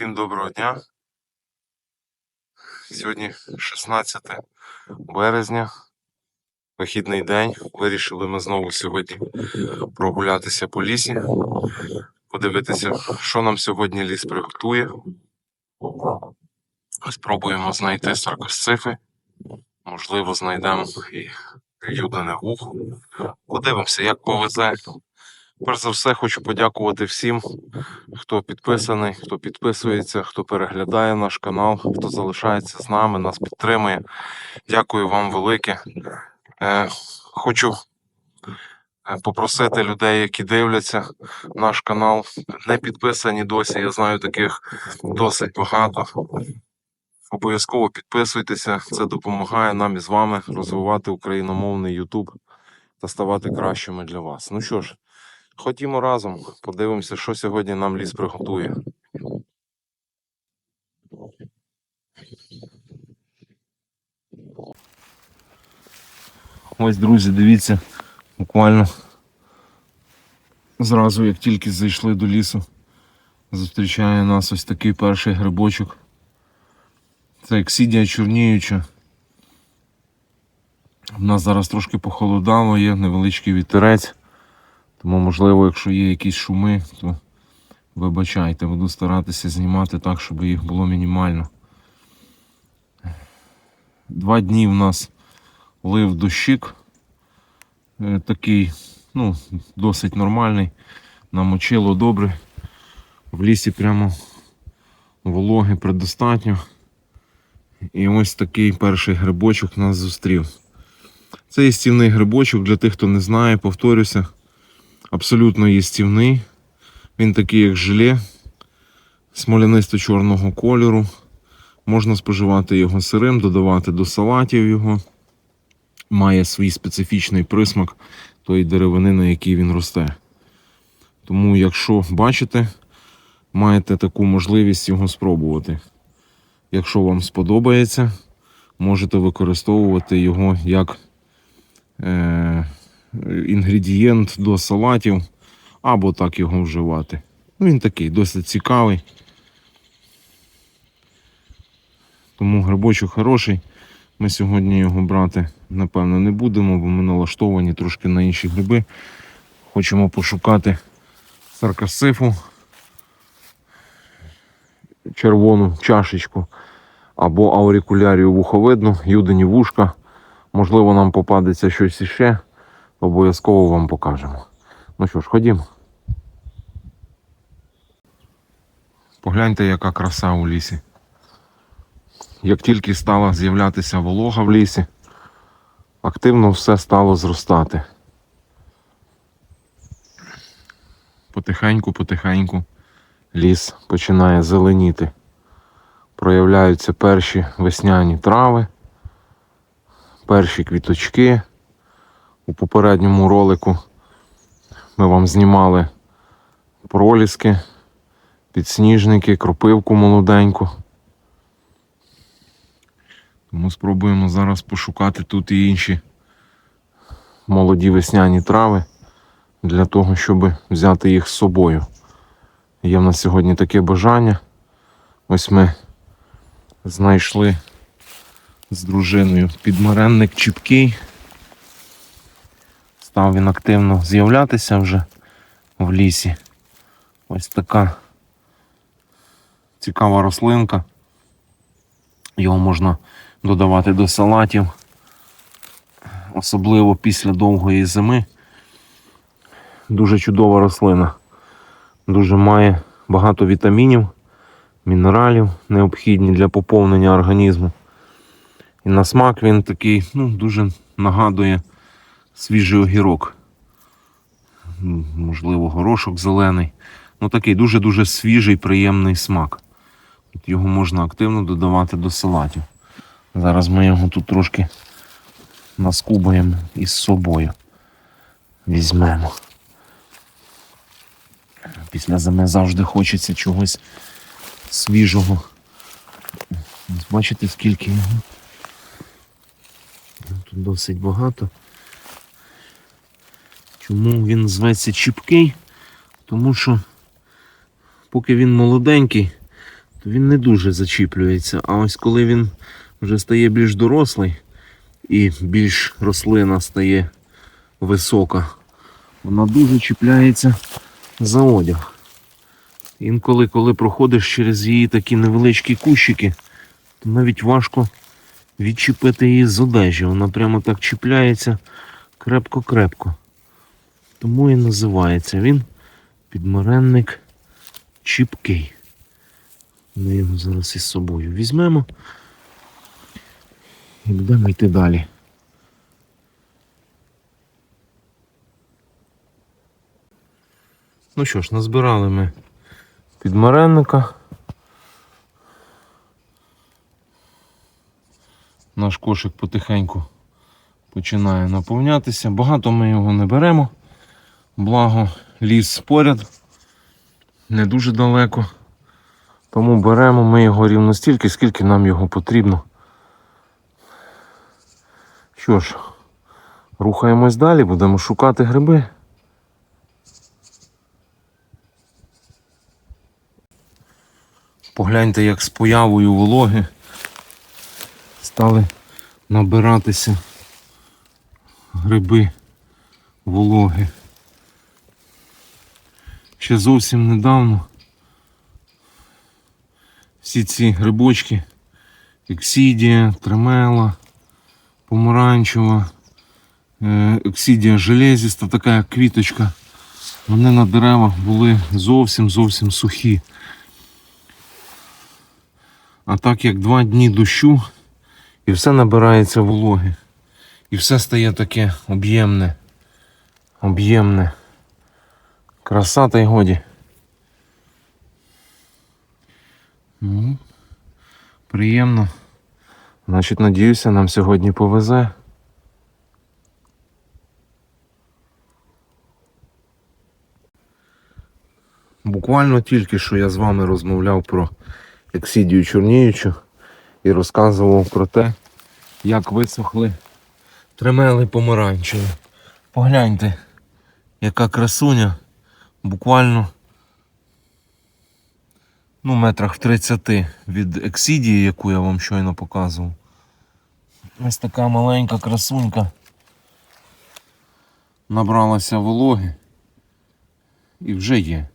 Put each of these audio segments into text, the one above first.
Всім доброго дня. Сьогодні 16 березня, вихідний день. Вирішили ми знову сьогодні прогулятися по лісі, подивитися, що нам сьогодні ліс приготує. Спробуємо знайти саркосцифи. Можливо, знайдемо і юдине вухо. Подивимося, як повезе. Перш за все, хочу подякувати всім, хто підписаний, хто підписується, хто переглядає наш канал, хто залишається з нами, нас підтримує. Дякую вам велике. Е, хочу е, попросити людей, які дивляться наш канал, не підписані досі. Я знаю таких досить багато. Обов'язково підписуйтеся, це допомагає нам із вами розвивати україномовний YouTube та ставати кращими для вас. Ну що ж, ходімо разом, подивимося, що сьогодні нам ліс приготує. Ось, друзі, дивіться, буквально зразу, як тільки зайшли до лісу, зустрічає нас ось такий перший грибочок. Це ексідія чорніюча. У нас зараз трошки похолодало, є невеличкий вітерець. Тому, можливо, якщо є якісь шуми, то вибачайте, буду старатися знімати так, щоб їх було мінімально. Два дні в нас лив дощик. Е, Такий, ну, досить нормальний. Намочило добре. В лісі прямо вологи предостатньо. І ось такий перший грибочок нас зустрів. Це їстівний грибочок, для тих, хто не знає, повторюся, абсолютно їстівний. Він такий, як желе, смолянисто-чорного кольору. Можна споживати його сирим, додавати до салатів його. Має свій специфічний присмак тої деревини, на якій він росте. Тому, якщо бачите, маєте таку можливість його спробувати. Якщо вам сподобається, можете використовувати його як е, інгредієнт до салатів, або так його вживати. Ну, він такий досить цікавий. Тому грибочок хороший. Ми сьогодні його брати, напевно, не будемо, бо ми налаштовані трошки на інші гриби. Хочемо пошукати саркасифу, червону чашечку або аурикулярію вуховидну, юдині вушка. Можливо, нам попадеться щось іще. Обов'язково вам покажемо. Ну що ж, ходімо. Погляньте, яка краса у лісі. Як тільки стала з'являтися волога в лісі, активно все стало зростати. Потихеньку, потихеньку ліс починає зеленіти. Проявляються перші весняні трави, перші квіточки. У попередньому ролику ми вам знімали проліски, підсніжники, кропивку молоденьку. Тому спробуємо зараз пошукати тут і інші молоді весняні трави для того, щоб взяти їх з собою. Є в нас сьогодні таке бажання. Ось ми знайшли з дружиною підмаренник чіпкий. Став він активно з'являтися вже в лісі. Ось така цікава рослинка. Його можна додавати до салатів, особливо після довгої зими. Дуже чудова рослина. Дуже має багато вітамінів, мінералів, необхідні для поповнення організму. І на смак він такий, ну, дуже нагадує свіжий огірок. Можливо, горошок зелений. Ну такий дуже-дуже свіжий, приємний смак. От Його можна активно додавати до салатів. Зараз ми його тут трошки наскубаємо із собою. Візьмемо. Після зими завжди хочеться чогось свіжого. Бачите, скільки його? Тут досить багато. Чому він зветься чіпкий? Тому що поки він молоденький, то він не дуже зачіплюється. А ось коли він вже стає більш дорослий і більш рослина стає висока, вона дуже чіпляється за одяг. Інколи, коли проходиш через її такі невеличкі кущики, то навіть важко відчепити її з одежі. Вона прямо так чіпляється крепко-крепко. Тому і називається він підмаренник чіпкий. Ми його зараз із собою візьмемо і будемо йти далі. Ну що ж, назбирали ми підмаренника. Наш кошик потихеньку починає наповнятися. Багато ми його не беремо. Благо ліс поряд, не дуже далеко. Тому беремо ми його рівно стільки, скільки нам його потрібно. Що ж, рухаємось далі, будемо шукати гриби. Погляньте, як з появою вологи стали набиратися гриби вологи. Ще зовсім недавно всі ці грибочки, ексідія, тремела, помаранчева, е, ексідія железіста, така квіточка, вони на деревах були зовсім зовсім сухі. А так як два дні дощу, і все набирається вологи. І все стає таке об'ємне. Об'ємне. Краса та й годі. Ну, приємно. Значить, надіюся, нам сьогодні повезе. Буквально тільки що я з вами розмовляв про ексідію чорніючу і розказував про те, як висохли тремели помаранчеві. Погляньте, яка красуня буквально ну, метрах в 30 від ексідії, яку я вам щойно показував. Ось така маленька красунька набралася вологи і вже є.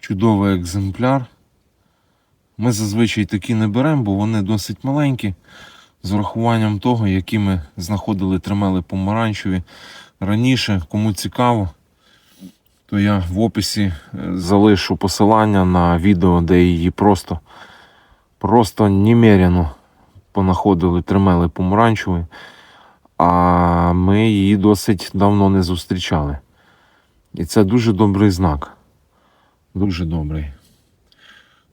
Чудовий екземпляр. Ми зазвичай такі не беремо, бо вони досить маленькі. З урахуванням того, які ми знаходили тримели помаранчеві раніше. Кому цікаво, то я в описі е, залишу посилання на відео, де її просто просто немерено понаходили тримели помаранчеві, а ми її досить давно не зустрічали. І це дуже добрий знак. Дуже добрий.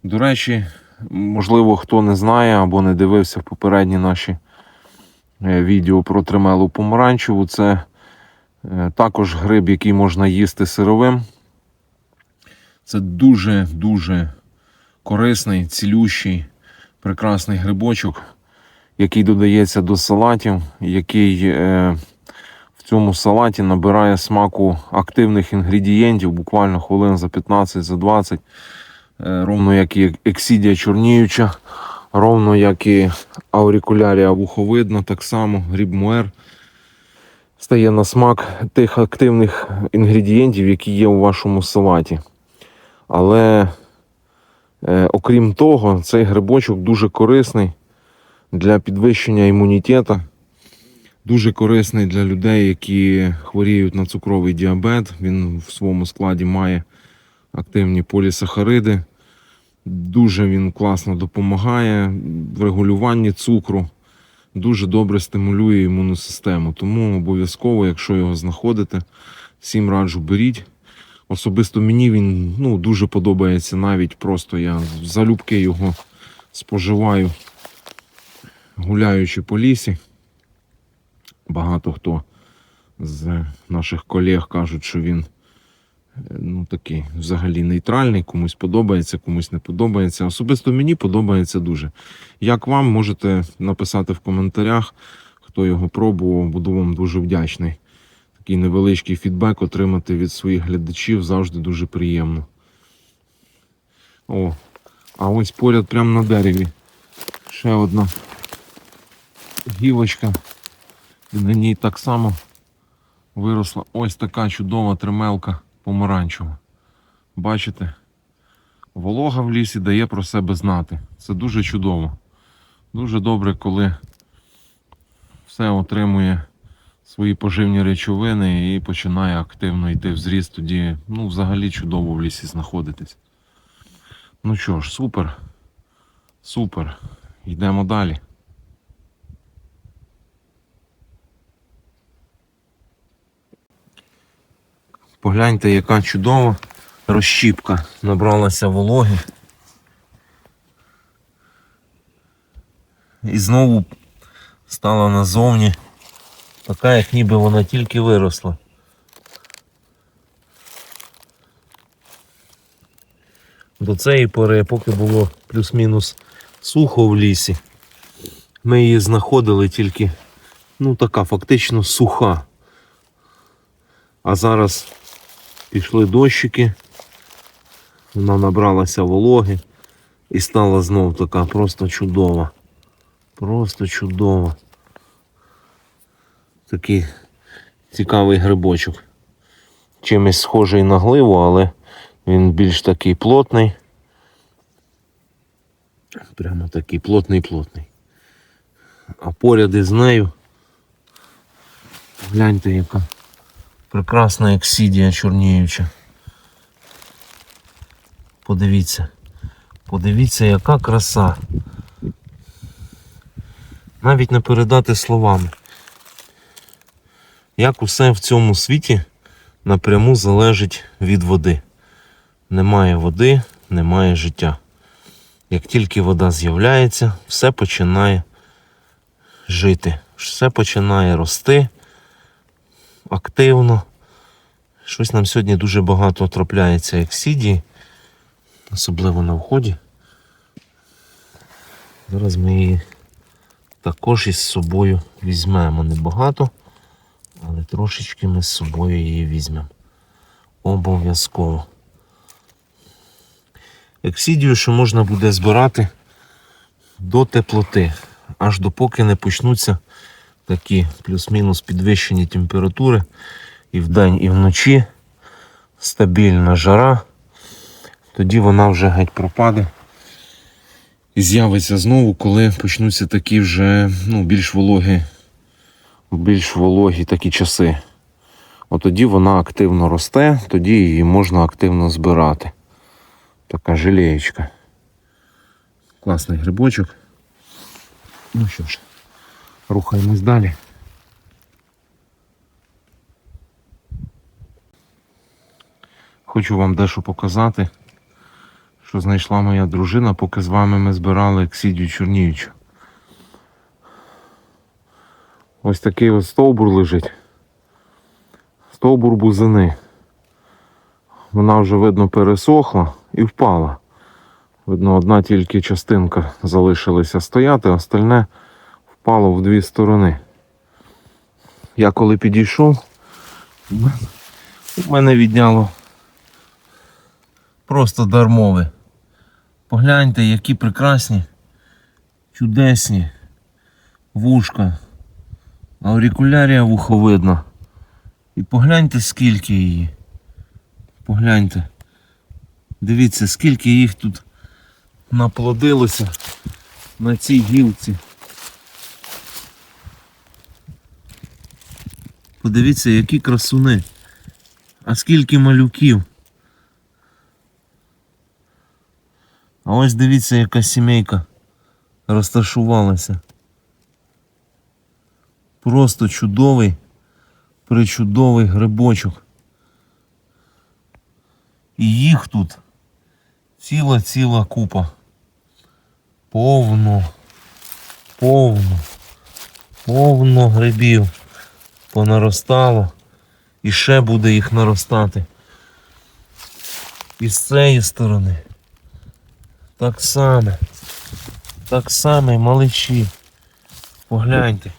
До речі, можливо, хто не знає або не дивився в попередні наші е, відео про тримелу помаранчеву. Це е, також гриб, який можна їсти сировим. Це дуже-дуже корисний, цілющий, прекрасний грибочок, який додається до салатів, який е, в цьому салаті набирає смаку активних інгредієнтів буквально хвилин за 15 за 20 Е, ровно як і ексідія чорніюча, ровно як і аурикулярія вуховидна, так само гріб муер стає на смак тих активних інгредієнтів, які є у вашому салаті. Але е, окрім того, цей грибочок дуже корисний для підвищення імунітету. Дуже корисний для людей, які хворіють на цукровий діабет. Він в своєму складі має активні полісахариди. Дуже він класно допомагає в регулюванні цукру, дуже добре стимулює імунну систему. Тому обов'язково, якщо його знаходите, всім раджу беріть. Особисто мені він ну, дуже подобається навіть просто я залюбки його споживаю, гуляючи по лісі. Багато хто з наших колег кажуть, що він ну, такий взагалі нейтральний, комусь подобається, комусь не подобається. Особисто мені подобається дуже. Як вам можете написати в коментарях, хто його пробував, буду вам дуже вдячний. Такий невеличкий фідбек отримати від своїх глядачів завжди дуже приємно. О, а ось поряд прямо на дереві. Ще одна гілочка. І на ній так само виросла ось така чудова тримелка помаранчева. Бачите? Волога в лісі дає про себе знати. Це дуже чудово. Дуже добре, коли все отримує свої поживні речовини і починає активно йти в зріст, тоді ну, взагалі чудово в лісі знаходитись. Ну що ж, супер. Супер. Йдемо далі. Погляньте, яка чудова розщіпка набралася вологи. І знову стала назовні така, як ніби вона тільки виросла. До цієї пори, поки було плюс-мінус сухо в лісі, ми її знаходили тільки, ну така фактично суха. А зараз пішли дощики, вона набралася вологи і стала знов така просто чудова. Просто чудова. Такий цікавий грибочок. Чимось схожий на гливу, але він більш такий плотний. Прямо такий плотний-плотний. А поряд із нею гляньте, яка прекрасна ексідія чорніюча. Подивіться. Подивіться, яка краса. Навіть не передати словами. Як усе в цьому світі напряму залежить від води. Немає води, немає життя. Як тільки вода з'являється, все починає жити, все починає рости активно. Щось нам сьогодні дуже багато трапляється ексідії, особливо на вході. Зараз ми її також із собою візьмемо. Небагато, але трошечки ми з собою її візьмемо. Обов'язково. Ексідію, що можна буде збирати до теплоти, аж допоки не почнуться такі плюс-мінус підвищені температури і вдень, і вночі стабільна жара, тоді вона вже геть пропаде. І з'явиться знову, коли почнуться такі вже ну, більш вологі, більш вологі такі часи. От тоді вона активно росте, тоді її можна активно збирати. Така жалеєчка. Класний грибочок. Ну що ж, рухаємось далі. Хочу вам дещо показати, що знайшла моя дружина, поки з вами ми збирали ексідію чорніючу. Ось такий ось стовбур лежить. Стовбур бузини. Вона вже, видно, пересохла і впала. Видно, одна тільки частинка залишилася стояти, остальне впало в дві сторони. Я коли підійшов, у мене відняло просто дармове. Погляньте, які прекрасні, чудесні вушка. Аурикулярія вуховидна. І погляньте, скільки її. Погляньте. Дивіться, скільки їх тут наплодилося на цій гілці. Подивіться, які красуни. А скільки малюків. А ось дивіться, яка сімейка розташувалася. Просто чудовий, причудовий грибочок. І їх тут ціла-ціла купа. Повно, повно, повно грибів понаростало. І ще буде їх наростати. І з цієї сторони. Так само. Так само маличі. Погляньте.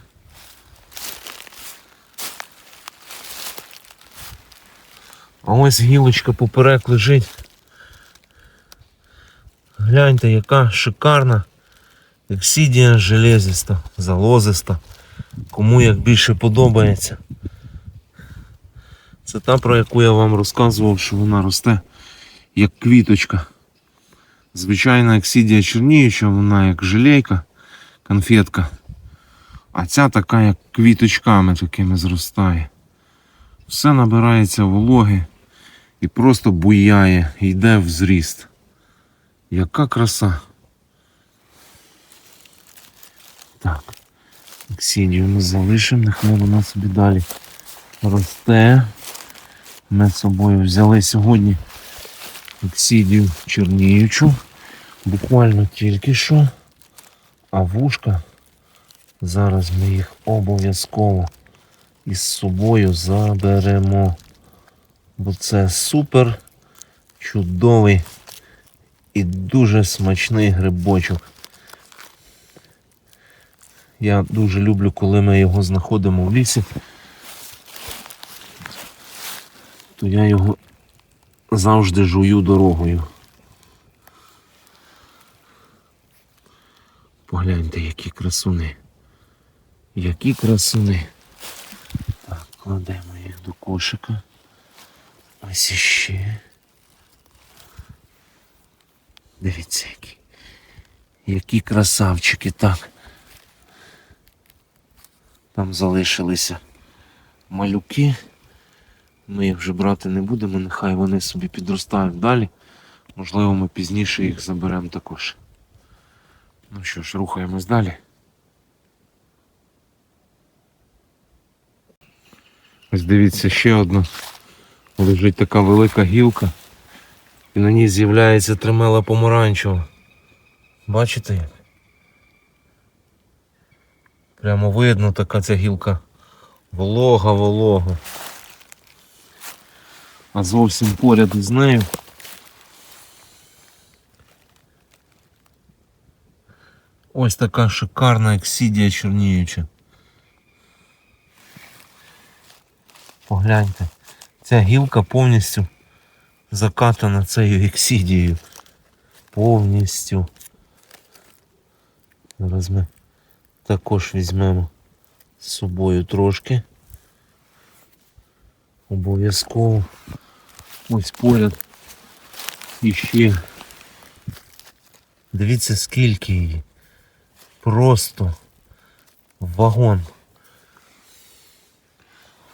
А ось гілочка поперек лежить. Гляньте, яка шикарна ексідія железиста, залозиста. Кому як більше подобається. Це та, про яку я вам розказував, що вона росте як квіточка. Звичайна ексідія черніюча, вона як желейка, конфетка. А ця така, як квіточками такими зростає. Все набирається вологи і просто буяє, йде в зріст. Яка краса. Так. Ексідію ми залишимо, нехай вона собі далі росте. Ми з собою взяли сьогодні ексідію черніючу. Буквально тільки що. А вушка. Зараз ми їх обов'язково із собою заберемо. Бо це супер чудовий і дуже смачний грибочок. Я дуже люблю, коли ми його знаходимо в лісі. То я його завжди жую дорогою. Погляньте, які красуни. Які красуни. Так, кладемо їх до кошика. Ось іще. Дивіться, які. Які красавчики, так. Там залишилися малюки. Ми їх вже брати не будемо, нехай вони собі підростають далі. Можливо, ми пізніше їх заберемо також. Ну що ж, рухаємось далі. Ось дивіться, ще одна. Лежить така велика гілка. І на ній з'являється тримела помаранчева. Бачите як? Прямо видно така ця гілка. Волога, волога. А зовсім поряд із нею. Ось така шикарна ексідія чорніюча. Погляньте, ця гілка повністю закатана цією ексідією. Повністю. Зараз ми також візьмемо з собою трошки. Обов'язково. Ось поряд. І ще. Дивіться скільки її. Просто вагон.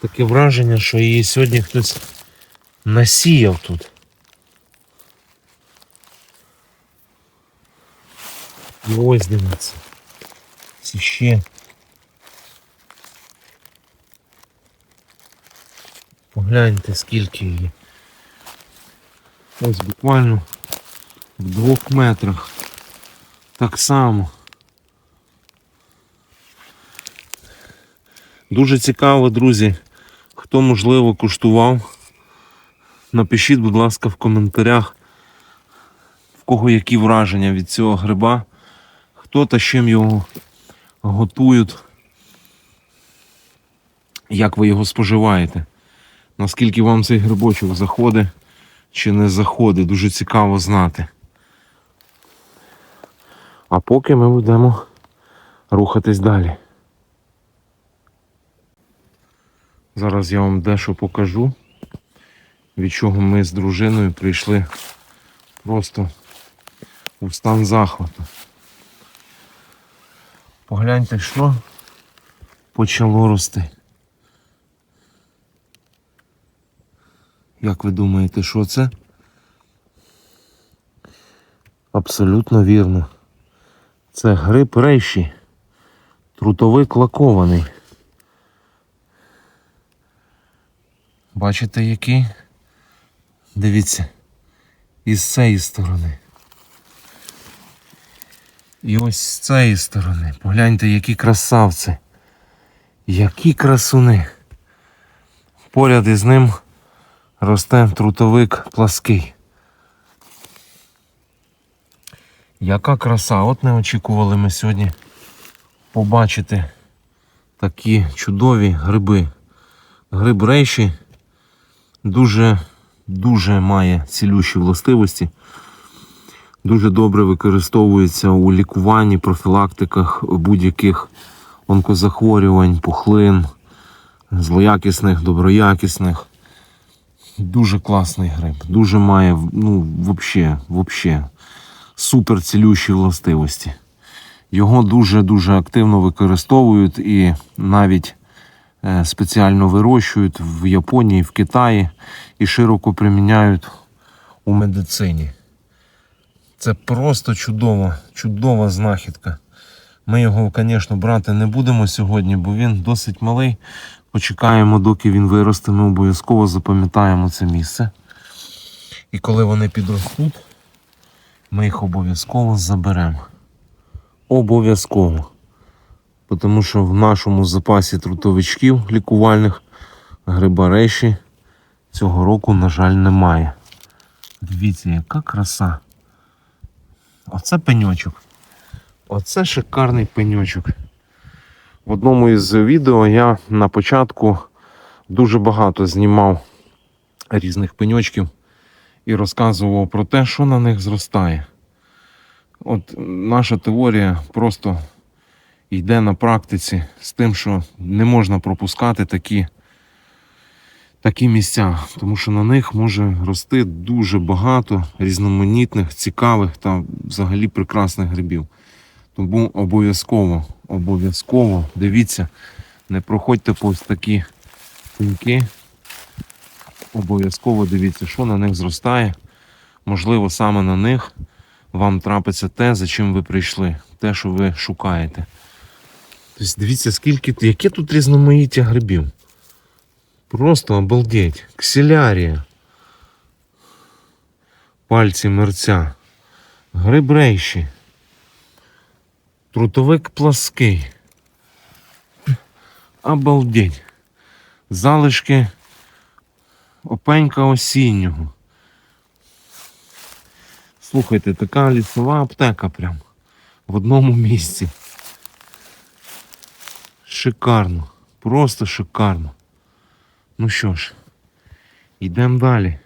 Таке враження, що її сьогодні хтось насіяв тут. І ось дивіться. Ці ще. Погляньте скільки її. Ось буквально в двох метрах. Так само. Дуже цікаво, друзі. Хто можливо куштував, напишіть, будь ласка, в коментарях, в кого які враження від цього гриба, хто та чим його готують, як ви його споживаєте. Наскільки вам цей грибочок заходить чи не заходить, дуже цікаво знати. А поки ми будемо рухатись далі. Зараз я вам дещо покажу, від чого ми з дружиною прийшли просто у стан захвату. Погляньте, що почало рости. Як ви думаєте, що це? Абсолютно вірно. Це гриб рейші. Трутовик лакований. Бачите який? Дивіться. І з цієї сторони. І ось з цієї сторони. Погляньте, які красавці. Які красуни. Поряд із ним росте трутовик плаский. Яка краса! От не очікували ми сьогодні побачити такі чудові гриби. Гриб рейші дуже, дуже має цілющі властивості. Дуже добре використовується у лікуванні, профілактиках будь-яких онкозахворювань, пухлин, злоякісних, доброякісних. Дуже класний гриб. Дуже має ну, вообще, вообще супер цілющі властивості. Його дуже-дуже активно використовують і навіть е, спеціально вирощують в Японії, в Китаї і широко приміняють у медицині. Це просто чудова, чудова знахідка. Ми його, звісно, брати не будемо сьогодні, бо він досить малий. Почекаємо, доки він виросте, ми обов'язково запам'ятаємо це місце. І коли вони підростуть, ми їх обов'язково заберемо. Обов'язково. Тому що в нашому запасі трутовичків лікувальних грибареші цього року, на жаль, немає. Дивіться, яка краса. Оце пеньочок. Оце шикарний пеньочок. В одному із відео я на початку дуже багато знімав різних пеньочків і розказував про те, що на них зростає. От наша теорія просто йде на практиці з тим, що не можна пропускати такі, такі місця, тому що на них може рости дуже багато різноманітних, цікавих та взагалі прекрасних грибів. Тому обов'язково, обов'язково дивіться, не проходьте повз такі пеньки. Обов'язково дивіться, що на них зростає. Можливо, саме на них вам трапиться те, за чим ви прийшли, те, що ви шукаєте. Тобто дивіться, скільки, яке тут різноманіття грибів. Просто обалдеть. Ксилярія. Пальці мерця. Гриб рейші. Трутовик плаский. Обалдеть. Залишки опенька осіннього. Слухайте, така лісова аптека прям в одному місці. Шикарно. Просто шикарно. Ну що ж, йдемо далі.